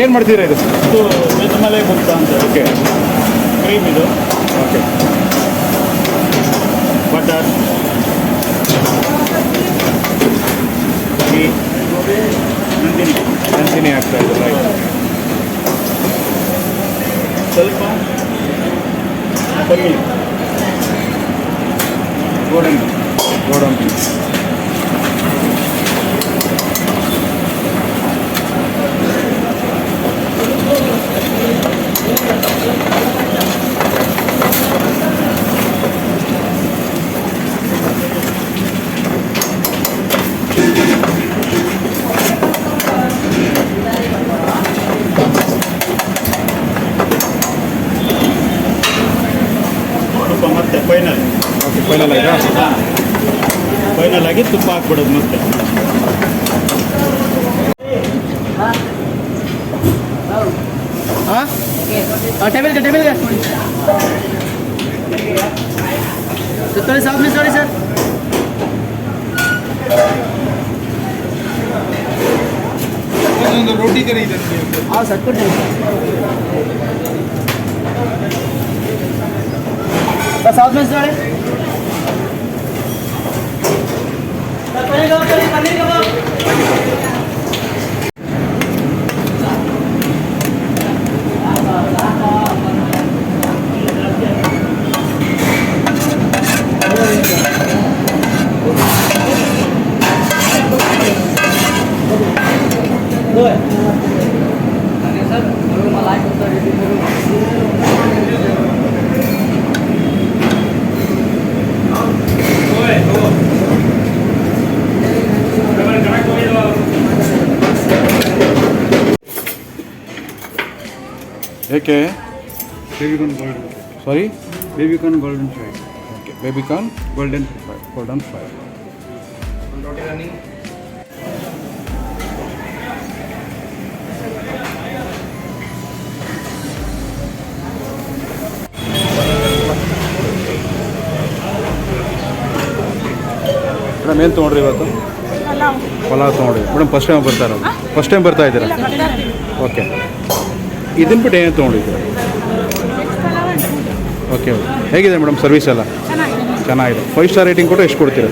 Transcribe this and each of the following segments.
ಏನು ಮಾಡ್ತೀರಾ ಇದು? ಇದು ಗುಪ್ತ ಅಂತ ಓಕೆ ಕ್ರೀಮ್ ಇದು. Okay butter Nandini. ನಂದಿನಿ ಆಗ್ತಾ ಇದೆ ರೈಟ್ ಸ್ವಲ್ಪ ಪನ್ನೀರ್ ಗೋಡಂಬಿ. ಗೋಡಂಬಿ. ಫೈನಲ್ ಆಗಿ ತುಪ್ಪ ಹಾಕ್ಬಿಡೋದು ಮತ್ತೆ हाँ टेबल का टेबल का तो थोड़ी साथ में सॉरी सर ಒಂದು ರೋಟಿ ಕರಿ ಇದೆ हाँ सर कुछ नहीं बस साथ में सॉरी पनीर कबाब पनीर कबाब ಏಕೆ? Baby corn golden sorry baby corn golden fry. Okay baby corn golden golden fry. Madam ಏನು ತೊಗೊಂಡ್ರಿ ಇವತ್ತು? ಪಲಾವ್. ತೊಗೊಂಡ್ರಿ. ಮೇಡಮ್ ಫಸ್ಟ್ ಟೈಮ್ ಬರ್ತಾ ಇರೋದು. ಫಸ್ಟ್ ಟೈಮ್ ಬರ್ತಾ ಇದ್ದೀರಾ? ಓಕೆ ಇದನ್ನ ಬಿಟ್ಟು ಏನು ತೊಗೊಂಡಿದ್ದೀರಾ ಓಕೆ ಹೇಗಿದೆ ಮೇಡಮ್ ಸರ್ವಿಸ್ ಎಲ್ಲ? ಚೆನ್ನಾಗಿದೆ. ಫೈವ್ ಸ್ಟಾರ್ ರೇಟಿಂಗ್ ಕೊಟ್ಟು ಎಷ್ಟು ಕೊಡ್ತೀರಾ?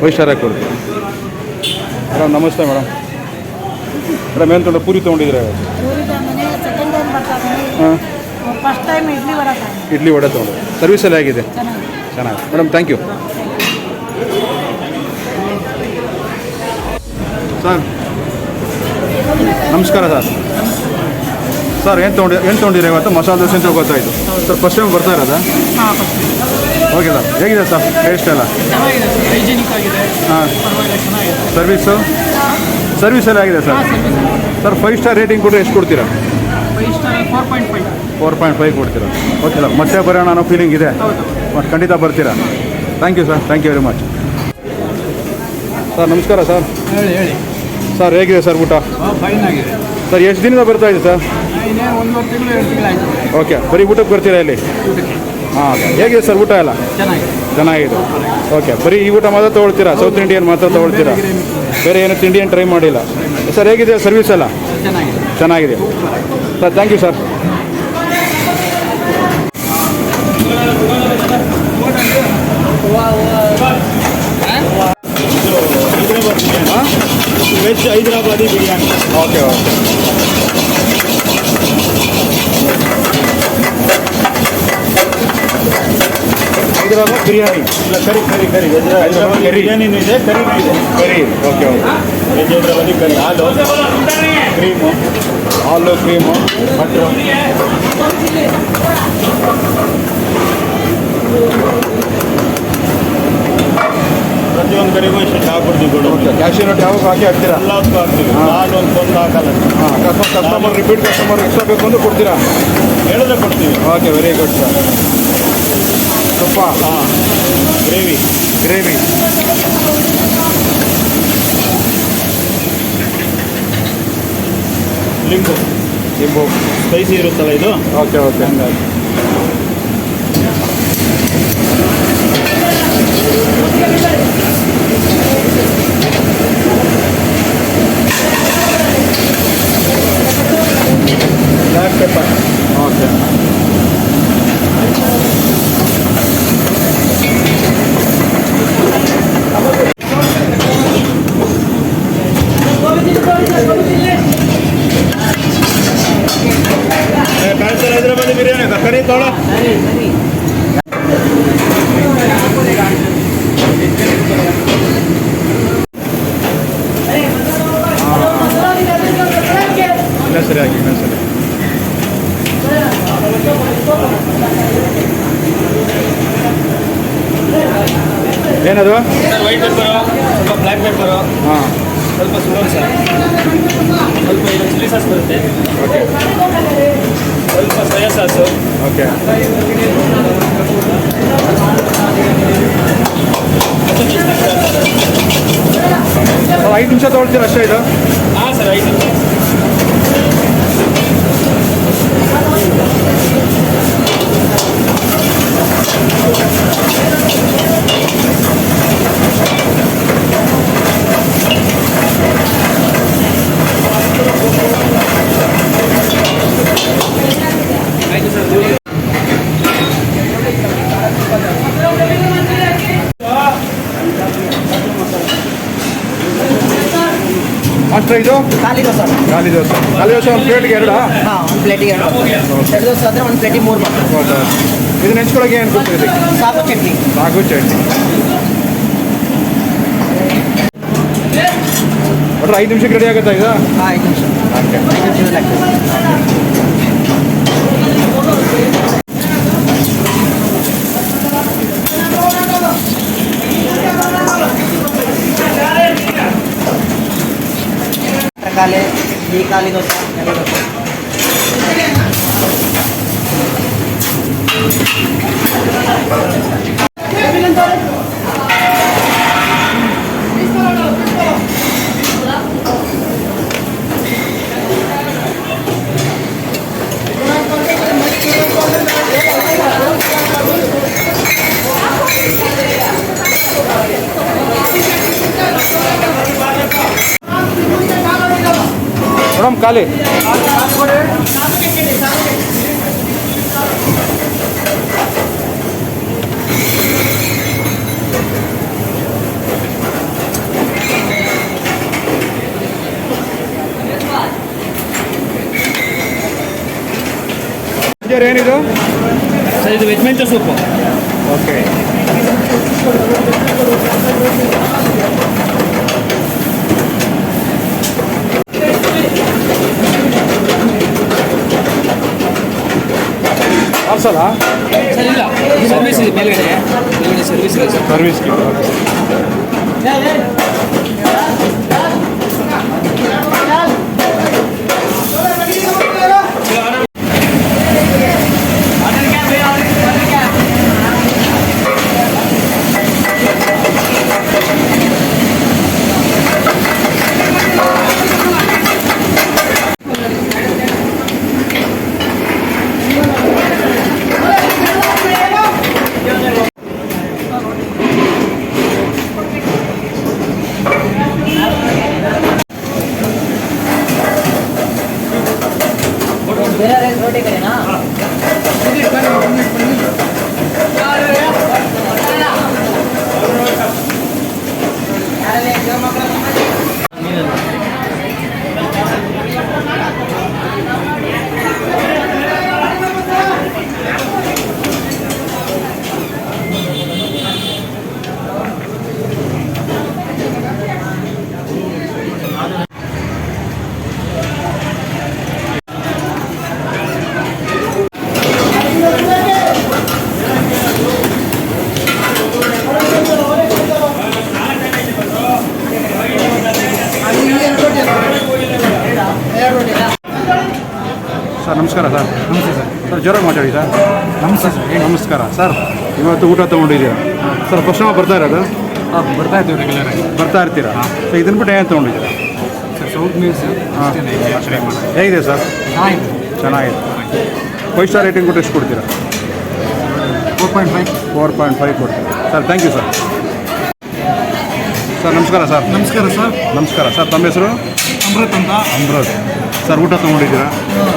ಫೈವ್ ಸ್ಟಾರ್ ಆಗಿ ಕೊಡ್ತೀರಾ? ಮೇಡಮ್ ನಮಸ್ತೆ ಮೇಡಮ್ ಮೇಡಮ್ ಏನು ತೊಗೊಂಡು ಪೂರಿ ತೊಗೊಂಡಿದ್ದೀರಾ? ಬರ್ತಾ ಹಾಂ. ಇಡ್ಲಿ ವಡೆ ತೊಗೊಂಡು ಸರ್ವಿಸ್ ಎಲ್ಲ ಹೇಗಿದೆ? ಚೆನ್ನಾಗಿದೆ. ಚೆನ್ನಾಗಿ ಮೇಡಮ್ ಥ್ಯಾಂಕ್ ಯು ಸರ್ ನಮಸ್ಕಾರ ಸರ್ ಸರ್ ಏನು ತೊಗೊಂಡಿ ಏನು ತೊಗೊಂಡಿರಿ ಇವತ್ತು? ಮಸಾಲೆ ದೋಸೆ ಅಂತ ಗೊತ್ತಾಯಿತು. ಸರ್ ಫಸ್ಟ್ ಟೈಮ್ ಬರ್ತಾ ಇರೋದಾ? Okay sir. ಹೇಗಿದೆ ಸರ್ ಟೇಸ್ಟ್ ಎಲ್ಲ? ಹಾಂ. ಸರ್ವಿಸು ಸರ್ವಿಸ್ ಎಲ್ಲ ಆಗಿದೆ sir? Sir five star rating ಕೊಟ್ಟರೆ ಎಷ್ಟು ಕೊಡ್ತೀರಾ? ಫೋರ್ ಪಾಯಿಂಟ್ ಫೈವ್ ಕೊಡ್ತೀರಾ? ಓಕೆ ಸರ್ ಮತ್ತೆ ಬರೋಣ ಅನ್ನೋ ಫೀಲಿಂಗ್ ಇದೆ. ಮತ್ತು ಖಂಡಿತ ಬರ್ತೀರಾ? Thank you sir thank you very much sir ನಮಸ್ಕಾರ ಸರ್ ಹೇಳಿ ಹೇಳಿ. ಸರ್ ಹೇಗಿದೆ ಸರ್ ಊಟ? ಫೈನ್ ಆಗಿದೆ. ಸರ್ ಎಷ್ಟು ದಿನದ ಬರ್ತಾ ಇದೆ ಸರ್? ಓಕೆ ಬರೀ ಊಟಕ್ಕೆ ಬರ್ತೀರಾ ಇಲ್ಲಿ? ಹಾಂ ಹೇಗಿದೆ ಸರ್ ಊಟ ಎಲ್ಲ? ಚೆನ್ನಾಗಿದೆ. ಓಕೆ ಬರೀ ಈ ಊಟ ಮಾತ್ರ ತೊಗೊಳ್ತೀರಾ? ಸೌತ್ ಇಂಡಿಯನ್ ಮಾತ್ರ ತೊಗೊಳ್ತೀರಾ? ಬೇರೆ ಏನು ತಿಂಡಿ ಏನು ಟ್ರೈ ಮಾಡಿಲ್ಲ? ಸರ್ ಹೇಗಿದೆ ಸರ್ವಿಸ್ ಎಲ್ಲ? ಚೆನ್ನಾಗಿದೆ. ಚೆನ್ನಾಗಿದೆ. Sir thank you sir biryani veg Hyderabadi biryani okay okay Hyderabad biryani ಇಲ್ಲ ಕರಿ ಕರಿ ಕರಿ ವೆಜ್ ಹೈದ್ರಾಬಾದಿ ಕರಿ. ಬಿರಿಯಾನಿನೂ ಇದೆ ಕರಿನೂ ಇದೆ curry okay okay veg Hyderabadi curry ಹಾಲು ಕ್ರೀಮು ಹಾಲು ಕ್ರೀಮು ಬಟ್ರು ಪ್ರತಿಯೊಂದು ಕಡೆಗೂ ಇಷ್ಟು ಹಾಕ್ಬಿಡ್ತೀವಿ ಕೊಡು ಓಕೆ ಕ್ಯಾಶಿಯರ್ ನೋಟ್ ಯಾವಾಗ ಹಾಕಿ ಹಾಕ್ತೀರಾ? ಎಲ್ಲದಕ್ಕೂ ಹಾಕ್ತೀವಿ. ನಾನು ಒಂದು ಒಂದು ಹಾಕಲ್ಲ. ಹಾಂ ಅಕಸ್ಮಾತ್ ಕಸ್ಟಮರ್ ರಿಪೀಟ್ ಕಸ್ಟಮರ್ ಎಕ್ಸ್ಟ್ರಾ ಬೇಕು ಅಂದ್ರೆ ಕೊಡ್ತೀರಾ? ಹೇಳಿದ್ರೆ ಕೊಡ್ತೀವಿ. ಓಕೆ ವೆರಿ ಗುಡ್ ಸರ್ ತುಪ್ಪ? ಹಾಂ. ಗ್ರೇವಿ. ಗ್ರೇವಿ. ಲಿಂಬು. ಲಿಂಬು. ಸ್ಪೈಸಿ ಇರುತ್ತಲ್ಲ ಇದು? ಓಕೆ ಓಕೆ ಹಂಗಾಗಿ. lá que é para, Nossa. ಐದು ನಿಮಿಷ ತೊಗೊಳ್ತೀರ ಅಷ್ಟೇ ಇದು ಹಾಂ ಸರ್ ಐದು ನಿಮಿಷ ಇದು? ಖಾಲಿ ದೋಸೆ. ಖಾಲಿ ದೋಸೆ. ಖಾಲಿ ದೋಸೆ ಒಂದು ಪ್ಲೇಟ್ಗೆ ಎರಡಾ ಹಾಂ ಒಂದು ಪ್ಲೇಟಿಗೆ ಎರಡು. ಎರಡು ದೋಸೆ ಆದರೆ ಒಂದು ಪ್ಲೇಟಿಗೆ ಮೂರು ಮಾತ್ರ. ಇದು ಇದನ್ನ ಏನು ಗೊತ್ತಿದೆ ಸಾಕು ಚಟ್ನಿ. ಸಾಗು ಚಟ್ನಿ. ಒಟ್ರೆ ಐದು ನಿಮಿಷಕ್ಕೆ ರೆಡಿ ಆಗುತ್ತಾ ಇದು ಹಾಂ ಐದು ನಿಮಿಷ. ಐದು ನಿಮಿಷದಲ್ಲಿ ಆಗ್ತದೆ. ಖಾಲಿ ಈ ಖಾಲಿ ದೋಸೆ ಖಾಲಿ ದೋಸೆ ಮೇಡಮ್ ಖಾಲಿ ಸರ್, ಏನಿದು ಸರ್ ಇದು veg manchow soup okay parcel sir ಇಲ್ಲ. ಸರ್ವಿಸ್ ಇದೆ ಮೇಲ್ಗಡೆ. ಮೇಲ್ಗಡೆ ಸರ್ವಿಸ್ ಇದೆ ಸರ್. ಸರ್ವಿಸ್ ಬೇರೆ ರೋಟಿ ಕಡೆನಾ ಸರ್ ನಮಸ್ಕಾರ ಸರ್. ನಮಸ್ತೆ ಸರ್. ಸರ್ ಜೋರಾಗಿ ಮಾತಾಡಿ ಸರ್. ನಮಸ್ತೆ ಸರ್. ನಮಸ್ಕಾರ. ಸರ್. ಇವತ್ತು ಊಟ ತೊಗೊಂಡಿದ್ದೀರಾ? ಸರ್ ಫಸ್ಟ್ ಬರ್ತಾ ಇರೋದು? ಹಾಂ ಬರ್ತಾ ಇರ್ತೀವಿ ರೆಗ್ಯುಲರ್ ಆಗಿ. ಬರ್ತಾ ಇರ್ತೀರಾ? ಸೊ ಇದನ್ನ ಬಿಟ್ಟು ಏನು ತೊಗೊಂಡಿದ್ದೀರಾ? ಸರ್ ಸೌತ್ ಮೀಲ್ಸ್ ಹಾಂ. ಹೇಗಿದೆ ಸರ್? ಚೆನ್ನಾಗಿದೆ. ಚೆನ್ನಾಗಿದೆ. ಫೈವ್ ಸ್ಟಾರ್ ರೇಟಿಂಗ್ ಕೊಟ್ಟು ಎಷ್ಟು ಕೊಡ್ತೀರಾ? Four point five four point five ಕೊಡ್ತೀರಾ. Sir thank you sir sir ನಮಸ್ಕಾರ ಸರ್. ನಮಸ್ಕಾರ ಸರ್. ನಮಸ್ಕಾರ ಸರ್ ತಮ್ಮ ಹೆಸರು? ಅಮೃತ್ ಅಂತ. ಅಮೃತ್. ಸರ್ ಊಟ ತೊಗೊಂಡಿದ್ದೀರಾ?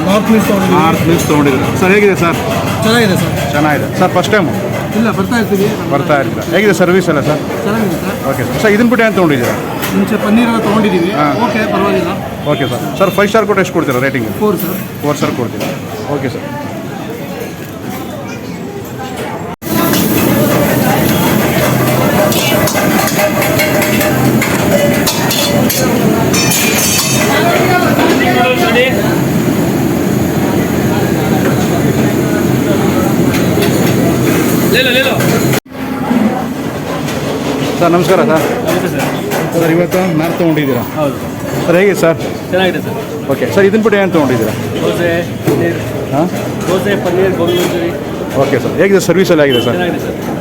ನಾರ್ತ್ ಮಿನಿಟ್ಸ್ ತೊಗೊಂಡಿದ್ದೀವಿ ನಾರ್ತ್ ಮೀಲ್ಸ್ ತೊಗೊಂಡಿದ್ದೀರಾ ಸರ್ ಹೇಗಿದೆ ಸರ್ ಚೆನ್ನಾಗಿದೆ ಸರ್ ಚೆನ್ನಾಗಿದೆ. ಸರ್ ಫಸ್ಟ್ ಟೈಮು ಇಲ್ಲ ಬರ್ತಾ ಇರ್ತೀವಿ. ಬರ್ತಾ ಇರ್ತೀರಾ? ಹೇಗಿದೆ ಸರ್ವಿಸ್ ಎಲ್ಲ ಸರ್ ಚೆನ್ನಾಗಿದೆ ಸರ್ ಓಕೆ ಸರ್ ಸರ್ ಇದನ್ನ ಬಿಟ್ಟು ಏನು ತೊಗೊಂಡಿದ್ದೀರಾ? ಮುಂಚೆ ಪನ್ನೀರ್ ಎಲ್ಲ ತೊಗೊಂಡಿದ್ದೀವಿ. ಓಕೆ ಪರವಾಗಿಲ್ಲ. Okay sir sir five star ಕೊಟ್ಟು ಎಷ್ಟು ಕೊಡ್ತೀರಾ rating four sir four star ಕೊಡ್ತೀರಾ? ಓಕೆ ಸರ್ ಸರ್ ನಮಸ್ಕಾರ ಸರ್. ಸರ್. ಇವತ್ತು ನಾರ್ತ್ ತೊಗೊಂಡಿದ್ದೀರಾ? ಹೌದು. ಸರ್ ಹೇಗೆ ಸರ್? ಚೆನ್ನಾಗಿದೆ ಸರ್. ಓಕೆ ಸರ್ ಇದನ್ನ ಬಿಟ್ಟು ಏನು ತೊಗೊಂಡಿದ್ದೀರಾ? ದೋಸೆ ಪನ್ನೀರ್. ಹಾಂ? Dosa paneer gobi manchurian. Okay sir ಹೇಗಿದೆ ಸರ್ವಿಸಲ್ಲಿ ಆಗಿದೆ ಸರ್.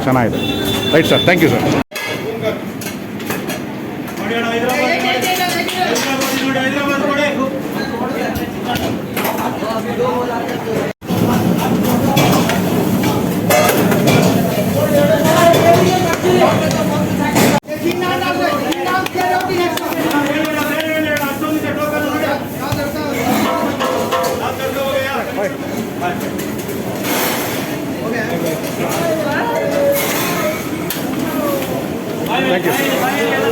ಚೆನ್ನಾಗಿದೆ. Right sir thank you sir. Thank you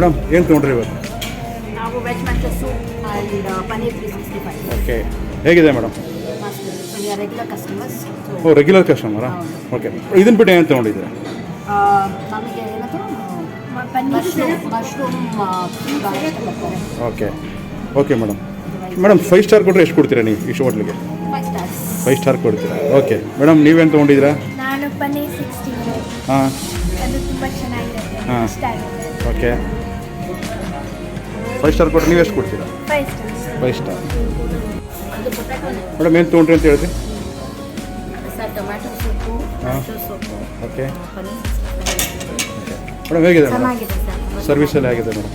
madam ಏನು ತೊಗೊಂಡ್ರಿ ಇವತ್ತು? ನಾವು veg manchow soup and paneer three sixty five okay. ಹೇಗಿದೆ ಮೇಡಮ್? ಮಸ್ತ್. ರೆಗ್ಯುಲರ್ ಕಸ್ಟಮರ್ಸ್ ಓ ರೆಗ್ಯುಲರ್ ಕಸ್ಟಮರಾ ಓಕೆ. ಇದನ್ನ ಬಿಟ್ಟು ಏನು ತೊಗೊಂಡಿದ್ದೀರಾ? ನಮಗೆ ಏನದು ಮಶ್ರೂಮ್ ಮಶ್ರೂಮ್ ಭಾಳ okay. Okay madam. Madam five star ಕೊಟ್ಟರೆ ಎಷ್ಟು ಕೊಡ್ತೀರಾ ನೀವು ಇಷ್ಟು ಹೋಟ್ಲಿಗೆ? ಫೈವ್ ಸ್ಟಾರ್ ಕೊಡ್ತೀರಾ? ಓಕೆ. ಮೇಡಮ್ ನೀವೇನು ತೊಗೊಂಡಿದ್ದೀರಾ? ನಾನು ಪನ್ನೀರ್ ಸಿಕ್ಸ್ಟಿ ಹಾಂ. ಅದು ತುಂಬ ಚೆನ್ನಾಗಿದೆ. ಹಾ. ಓಕೆ. ಫೈವ್ ಸ್ಟಾರ್ ಕೊಟ್ಟರೆ ನೀವು ಎಷ್ಟು ಕೊಡ್ತೀರಾ ಫೈವ್ ಸ್ಟಾರ್ ಮೇಡಮ್ ಏನು ತೊಗೊಂಡ್ರಿ ಅಂತ ಹೇಳಿದ್ರಿ? ಹಾ. ಓಕೆ. ಮೇಡಮ್ ಹೇಗಿದೆ ಮೇಡಮ್ ಸರ್ವಿಸಲ್ಲಿ ಆಗಿದೆ madam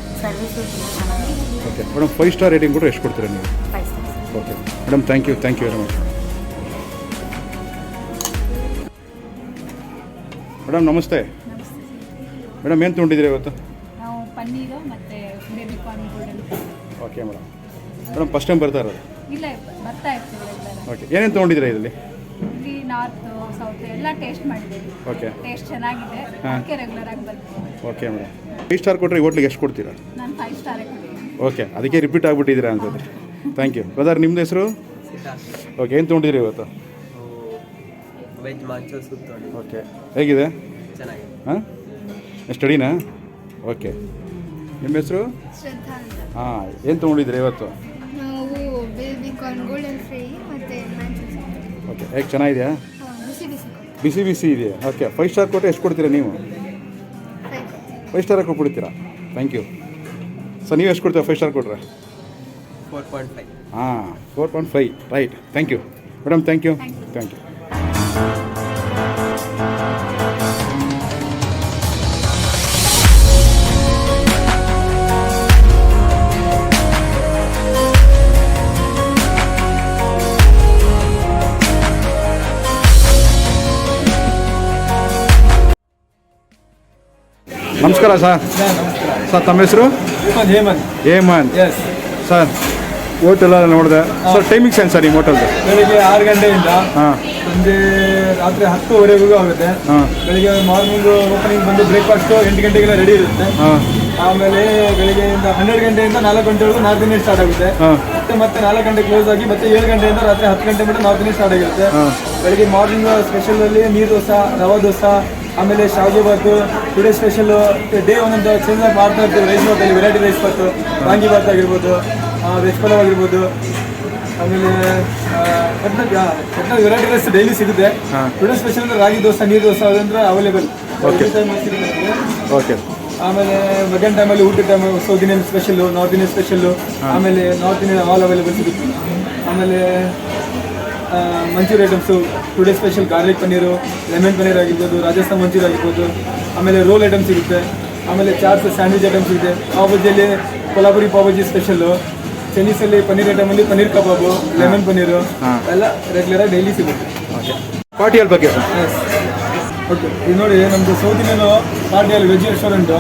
okay madam five star rating ಕೂಡ ಎಷ್ಟು ಕೊಡ್ತೀರಾ ನೀವು? Okay madam thank you thank you very much madam ನಮಸ್ತೆ. ಮೇಡಮ್ ಏನು ತೊಗೊಂಡಿದ್ದೀರಿ ಇವತ್ತು? ಪನ್ನೀರು ಮತ್ತು okay madam madam first time ಬರ್ತಾ ಇರೋದು? ಇಲ್ಲ ಬರ್ತಾ ಇರ್ತೀವಿ ರೆಗ್ಯುಲರ್ ಓಕೆ ಏನೇನು ತೊಗೊಂಡಿದ್ದೀರಾ ಇದರಲ್ಲಿ? ಇಲ್ಲಿ ನಾರ್ತ್ ಸೌತ್ ಎಲ್ಲ ಟೇಸ್ಟ್ ಮಾಡಿದ್ದೀವಿ. ಓಕೆ ಟೇಸ್ಟ್ ಚೆನ್ನಾಗಿದೆ. ಹಾ. ಅದಕ್ಕೆ ರೆಗ್ಯುಲರ್ ಆಗಿ ಬರ್ತೀವಿ ಓಕೆ ಮೇಡಮ್ ಫೈವ್ ಸ್ಟಾರ್ ಕೊಟ್ಟರೆ ಹೋಟ್ಲಿಗೆ ಎಷ್ಟು ಕೊಡ್ತೀರಾ? ನಾನು ಫೈವ್ ಸ್ಟಾರೇ ಕೊಟ್ಟಿದ್ದೀನಿ ಓಕೆ ಅದಕ್ಕೆ ರಿಪೀಟ್ ಆಗಿಬಿಟ್ಟಿದ್ದೀರಾ ಅನ್ಸುತ್ತೆ ಥ್ಯಾಂಕ್ ಯು ಬ್ರದರ್ ನಿಮ್ಮದು ಹೆಸರು? ಓಕೆ ಏನು ತೊಗೊಂಡಿದ್ದೀರಿ ಇವತ್ತು? ವೆಜ್ ಮಾಂಚೋ ಸೂಪ್ ತೊಗೊಂಡು ಓಕೆ ಹೇಗಿದೆ? ಚೆನ್ನಾಗಿದೆ. ಹಾಂ? ಸ್ಟಡಿನಾ ಓಕೆ ನಿಮ್ಮ ಹೆಸರು? ಶ್ರದ್ಧಾ ಹಾಂ ಏನು ತೊಗೊಂಡಿದ್ರಿ ಇವತ್ತು? ನಾವು ಬೇಬಿ ಕಾರ್ನ್ ಗೋಲ್ಡನ್ ಫ್ರೈ ಮತ್ತು ಓಕೆ ಹೇಗೆ ಚೆನ್ನಾಗಿದೆಯಾ? ಬಿಸಿ ಬಿಸಿ ಬಿಸಿ ಬಿಸಿ ಇದೆಯಾ? ಓಕೆ ಫೈವ್ ಸ್ಟಾರ್ ಕೊಟ್ಟರೆ ಎಷ್ಟು ಕೊಡ್ತೀರಾ ನೀವು? ಫೈವ್ ಸ್ಟಾರ್ ಕೊಡ್ತೀರಾ ಥ್ಯಾಂಕ್ ಯು ಸರ್ ನೀವು ಎಷ್ಟು ಕೊಡ್ತೀರಾ ಫೈವ್ ಸ್ಟಾರ್ ಕೊಡ್ರೆ ಫೋರ್ ಪಾಯಿಂಟ್ ಫೈವ್ ಹಾಂ four point five right thank you madam thank you thank you ನಮಸ್ಕಾರ ಸರ್. ಸರ್ ತಮ್ಮ ಹೆಸರು? Hemant sir Hemant. Yes sir ಹೋಟೆಲ್ಲ ನೋಡಿದೆ. ಸರ್ ಟೈಮಿಂಗ್ಸ್ ಏನು ಸರ್ ನಿಮ್ಮ ಹೋಟೆಲ್ದು ಬೆಳಿಗ್ಗೆ ಆರು ಗಂಟೆಯಿಂದ ಹಾಂ. ಸಂಜೆ ರಾತ್ರಿ ಹತ್ತುವರೆಗೂ ಆಗುತ್ತೆ. ಹಾಂ. ಬೆಳಿಗ್ಗೆ ಮಾರ್ನಿಂಗ್ ಓಪನಿಂಗ್ ಬಂದು ಬ್ರೇಕ್ಫಾಸ್ಟು ಎಂಟು ಗಂಟೆಗೆಲ್ಲ ರೆಡಿ ಇರುತ್ತೆ. ಹಾಂ. ಆಮೇಲೆ ಬೆಳಿಗ್ಗೆಯಿಂದ ಹನ್ನೆರಡು ಗಂಟೆಯಿಂದ ನಾಲ್ಕು ಗಂಟೆವರೆಗೂ ನಾಲ್ಕು ದಿನ ಸ್ಟಾರ್ಟ್ ಆಗುತ್ತೆ. ಮತ್ತೆ ಮತ್ತೆ ನಾಲ್ಕು ಗಂಟೆ ಕ್ಲೋಸ್ ಆಗಿ ಮತ್ತೆ ಏಳು ಗಂಟೆಯಿಂದ ರಾತ್ರಿ ಹತ್ತು ಗಂಟೆ ಮಟ್ಟ ನಾಲ್ಕು ದಿನ ಸ್ಟಾರ್ಟ್ ಆಗಿರುತ್ತೆ. ಬೆಳಿಗ್ಗೆ ಮಾರ್ನಿಂಗ್ ಸ್ಪೆಷಲಲ್ಲಿ ನೀರು ದೋಸೆ ರವಾ ದೋಸೆ ಆಮೇಲೆ ಶಾವಿಗೆ ಬಾತು ಟುಡೇ ಸ್ಪೆಷಲ್ ಡೇ ಒಂದೊಂದು ಚೇಂಜ್ ಮಾಡ್ತಾ ಇರ್ತೀವಿ. ರೈಸ್ ಬಾತಲ್ಲಿ ವೆರೈಟಿ ರೈಸ್ ಬಾತು ವಾಂಗಿ ಬಾತ್ ಆಗಿರ್ಬೋದು ವೆಜ್ ಪಲಾವ್ ಆಗಿರ್ಬೋದು. ಆಮೇಲೆ ಒಟ್ಟಿನಲ್ಲಿ ವೆರೈಟಿ ರೈಸ್ ಡೈಲಿ ಸಿಗುತ್ತೆ. ಟುಡೇ ಸ್ಪೆಷಲ್ ಅಂದ್ರೆ ರಾಗಿ ದೋಸೆ ನೀರು ದೋಸೆ ಅದಂದ್ರೆ ಅವೈಲೇಬಲ್. ಓಕೆ ಆಮೇಲೆ ಮಧ್ಯಾಹ್ನ ಟೈಮಲ್ಲಿ ಊಟದ time south Indian special north Indian special ಆಮೇಲೆ ನಾರ್ತ್ ಇಂಡಿಯನ್ ಆಲ್ ಅವೈಲೇಬಲ್ ಸಿಗುತ್ತೆ. ಆಮೇಲೆ manchurian items today special garlic paneer lemon paneer ಆಗಿರ್ಬೋದು ರಾಜಸ್ಥಾನ್ ಮಂಚೂರಿ ಆಗಿರ್ಬೋದು ಆಮೇಲೆ ರೋಲ್ ಐಟಮ್ ಸಿಗುತ್ತೆ ಆಮೇಲೆ ಚಾರ್ಸ್ ಸ್ಯಾಂಡ್ವಿಚ್ ಐಟಮ್ ಸಿಗುತ್ತೆ ಪಾವ್ ಬಜ್ಜಿಯಲ್ಲಿ ಕೊಲಾಬುರಿ ಪಾವ್ ಭಾಜಿ ಸ್ಪೆಷಲ್ಲು ಚೆನ್ನೀಸಲ್ಲಿ ಪನ್ನೀರ್ ಐಟಮಲ್ಲಿ ಪನ್ನೀರ್ ಕಬಾಬು ಲೆಮನ್ ಪನ್ನೀರು ಎಲ್ಲ ರೆಗ್ಯುಲರಾಗಿ ಡೈಲಿ ಸಿಗುತ್ತೆ. ಓಕೆ ಪಾರ್ಟಿಯಲ್ ಬಗ್ಗೆ ಓಕೆ ಇದು ನೋಡಿ ನಮ್ಮದು south Indian ಪಾರ್ಟಿಯಲ್ಲಿ veg restaurant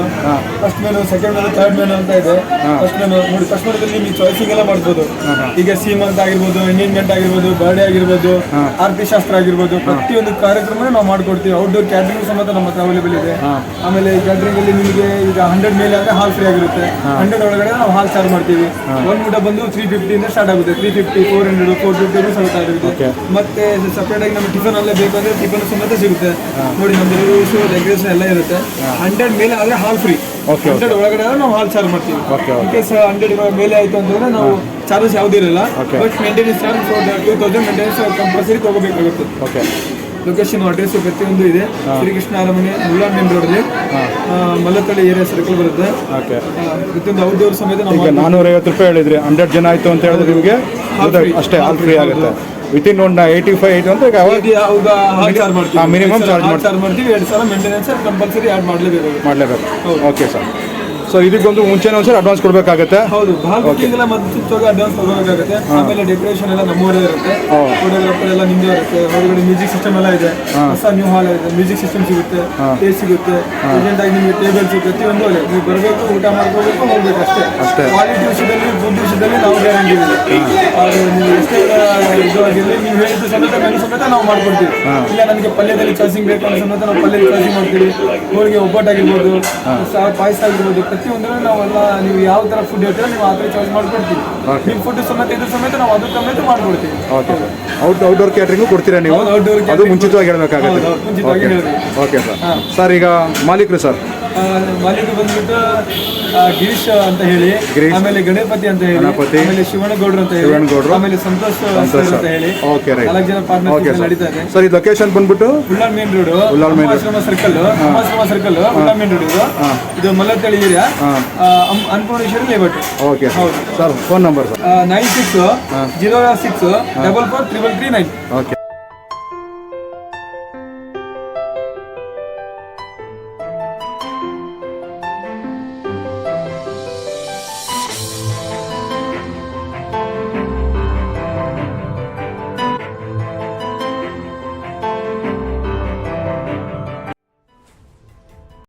first menu second menu third menu ಅಂತ ಇದೆ. ಫಸ್ಟ್ ಮೆನು ನೋಡಿ ಫಸ್ಟ್ ಮೆನುದಲ್ಲಿ ನೀವು ಚಾಯ್ಸಿಂಗ್ ಎಲ್ಲ ಮಾಡ್ಬೋದು. ಈಗ ಸೀಮಂತ ಆಗಿರ್ಬೋದು ಎಂಗೇಜ್ಮೆಂಟ್ ಆಗಿರ್ಬೋದು ಬರ್ಡೇ ಆಗಿರ್ಬೋದು ಆರತಿ ಶಾಸ್ತ್ರ ಆಗಿರ್ಬೋದು ಪ್ರತಿಯೊಂದು ಕಾರ್ಯಕ್ರಮ ನಾವು ಮಾಡ್ಕೊಡ್ತೀವಿ. ಔಟ್ಡೋರ್ ಕ್ಯಾಟ್ರಿಂಗ್ ಸಮೇತ ನಮ್ಮ ಹತ್ರ ಅವೈಲೇಬಲ್ ಇದೆ. ಆಮೇಲೆ ಕ್ಯಾಟ್ರಿಂಗ್ ಅಲ್ಲಿ ನಿಮಗೆ ಈಗ ಹಂಡ್ರೆಡ್ ಮೇಲೆ ಅಂದ್ರೆ ಹಾಲ್ ಫ್ರೀ ಆಗಿರುತ್ತೆ. ಹಂಡ್ರೆಡ್ ಒಳಗಡೆ ನಾವು ಹಾಲ್ ಚಾರ್ಜ್ ಮಾಡ್ತೀವಿ. ಒಂದು ಊಟ ಬಂದು ತ್ರೀ ಇಂದ ಸ್ಟಾರ್ಟ್ ಆಗುತ್ತೆ. Three fifty four hundred four fifty start ಆಗುತ್ತೆ. ಮತ್ತೆ ಸಪ್ರೇಟ್ ಆಗಿ ನಮಗೆ ಟಿಫನ್ ಅಲ್ಲೇ ಬೇಕಂದ್ರೆ ಟಿಫನ್ ಸಮೇತ ಸಿಗುತ್ತೆ. ನೋಡಿ ನಮ್ದು ಡೆಕೋರೇಷನ್ ಎಲ್ಲ ಇರುತ್ತೆ. ಹಂಡ್ರೆಡ್ ಮೇಲೆ ಆದ್ರೆ ಹಾಲ್ ಫ್ರೀ ಓಕೆ ಹಂಡ್ರೆಡ್ ಒಳಗಡೆ ಆದ್ರೆ ನಾವು ಹಾಲ್ ಚಾರ್ಜ್ ಮಾಡ್ತೀವಿ. ಇನ್ ಕೇಸ್ ಹಂಡ್ರೆಡ್ ಮೇಲೆ ಆಯಿತು ಅಂತಂದ್ರೆ ನಾವು ಚಾರ್ಜಸ್ ಯಾವುದೂ ಇರಲ್ಲ. But maintenance charge two thousand maintenance compulsory ತಗೋಬೇಕಾಗುತ್ತೆ. Okay location address ಪ್ರತಿಯೊಂದು ಇದೆ. ಶ್ರೀಕೃಷ್ಣ ಅರಮನೆ ಮುಲ್ಲಾ ಮೇನ್ ರೋಡಲ್ಲಿ ಮಲ್ಲತ್ತಳ್ಳಿ ಏರಿಯಾ ಸರ್ಕಲ್ ಬರುತ್ತೆ. ಓಕೆ ಪ್ರತಿಯೊಂದು ಔಟ್ಡೋರ್ ಸಮೇತ ನಾವು ಈಗ ನಾನ್ನೂರೈವತ್ತು ರೂಪಾಯಿ ಹೇಳಿದ್ರಿ. ಹಂಡ್ರೆಡ್ ಜನ ಆಯಿತು ಅಂತ ಹೇಳಿದ್ರೆ ನಿಮಗೆ. ಅಷ್ಟೇ ಹಾಲ್ ಫ್ರೀ ಆಗುತ್ತೆ. Within one eighty five eighty ಅಂತ ಹಾಲ್ ಚಾರ್ಜ್ ಮಾಡ್ತೀವಿ. ಎರಡು ಸಲ ಮೇಂಟೆನೆನ್ಸ್ ಕಂಪಲ್ಸರಿ ಆ್ಯಡ್ ಮಾಡಲೇಬೇಕು. ಮಾಡಲೇಬೇಕು. ಓಕೆ ಸರ್ ಸೊ ಇದಕ್ಕೊಂದು ಮುಂಚೆನೇ ಒಂದ್ಸರಿ ಅಡ್ವಾನ್ಸ್ ಕೊಡಬೇಕಾಗತ್ತೆ. ಹೌದು ಭಾಗವತಿಗೆಲ್ಲ ಮತ್ತೆ ಸುತ್ತೋಗಿ ಅಡ್ವಾನ್ಸ್ ತಗೋಬೇಕಾಗುತ್ತೆ. ಆಮೇಲೆ ಡೆಕೋರೇಷನ್ ಎಲ್ಲ ನಮ್ಮೂರೇ ಇರುತ್ತೆ. ಫೋಟೋಗ್ರಾಫರ್ ಎಲ್ಲ ನಿಮ್ದೇ ಇರುತ್ತೆ. ಹೊರಗಡೆ ಮ್ಯೂಸಿಕ್ ಸಿಸ್ಟಮ್ ಎಲ್ಲ ಇದೆ. ಹೊಸ ನ್ಯೂ ಹಾಲ್ ಇದೆ. ಮ್ಯೂಸಿಕ್ ಸಿಸ್ಟಮ್ ಸಿಗುತ್ತೆ. ಟೇಸ್ಟ್ ಸಿಗುತ್ತೆ. ಪ್ರೆಸೆಂಟ್ ಆಗಿ ನಿಮಗೆ ಟೇಬಲ್ಸ್ ಪ್ರತಿಯೊಂದು ಒಳ್ಳೆ ನೀವು ಬರಬೇಕು ಊಟ ಮಾಡ್ಕೋಬೇಕು ಹೋಗ್ಬೇಕು ಅಷ್ಟೇ. ಅಷ್ಟೇ. ಕ್ವಾಲಿಟಿ ವಿಷಯದಲ್ಲಿ ಫುಡ್ ವಿಷಯದಲ್ಲಿ ನಾವು ಗ್ಯಾರಂಟಿ ಇದೆ. ಅದು ನೀವು ಎಷ್ಟೇ ಇದು ಆಗಿರಲಿ ನೀವು ಹೇಳಿದ್ದು ಸಮೇತ ಮೆನು ಸಮೇತ ನಾವು ಮಾಡ್ಕೊಡ್ತೀವಿ. ಇಲ್ಲ ನನಗೆ ಪಲ್ಯದಲ್ಲಿ ಚಾಸಿಂಗ್ ಬೇಕು ಅನ್ನೋ ಸಮೇತ ನಾವು ಪಲ್ಯದಲ್ಲಿ ಚಾಸಿಂಗ್ ಮಾಡ್ತೀವಿ. ಹೋಳಿಗೆ ಒಬ್ಬಟ್ಟಾಗಿರ್ಬೋದು ಪಾಯಸ ಆಗಿರ್ಬೋದು ಪ್ರತಿಯೊಂದು ನಾವೆಲ್ಲ ನೀವು ಯಾವ ತರ ಫುಡ್ ಹೇಳ್ತೀರಾ ನೀವು ಆ ಥರ ಚಾಯ್ಸ್ ಮಾಡ್ಕೊಡ್ತೀವಿ. ನಿಮ್ಮ ಫುಡ್ ಸಮೇತ ಇದ್ರ ಸಮೇತ ನಾವು ಅದ್ರ ಸಮೇತ ಮಾಡ್ಕೊಡ್ತೀವಿ. Okay sir out outdoor catering ಕೊಡ್ತೀರಾ ನೀವು? ಹೌದು, outdoor ಅದು catering ಮುಂಚಿತವಾಗಿ ಹೇಳಬೇಕಾಗುತ್ತೆ. ಹೌದು, ಹೌದು, ಮುಂಚಿತವಾಗಿ ಓಕೆ ಹೇಳ್ಬೇಕು. ಓಕೆ ಸರ್ ಸರ್ ಈಗ ಮಾಲೀಕರು ಸರ್ ಮಾಲೀಕ ಬಂದ್ಬಿಟ್ಟು ಗಿರೀಶ್ ಅಂತ ಹೇಳಿ. ಆಮೇಲೆ ಗಣಪತಿ ಅಂತ ಹೇಳಿ. ಆಮೇಲೆ ಶಿವನಗೌಡ್ರು ಅಂತ ಹೇಳಿ. ಆಮೇಲೆ ಸಂತೋಷ್ ಅಂತ ಹೇಳಿ ಓಕೆ ರೈಟ್ ನಾಲ್ಕು ಜನ ಸರ್ ನಡೀತಾ ಇದೆ. ಸರ್ ಇದು ಲೊಕೇಶನ್ ಬಂದ್ಬಿಟ್ಟು? Ullal main road Ullal main Ashrama circle Ashrama circle Ullal main road ಇದು ಇದು Mallathahalli area Annapoorneshwari layout okay ಹೌದು. Sir phone number sir nine six zero six double four triple three nine okay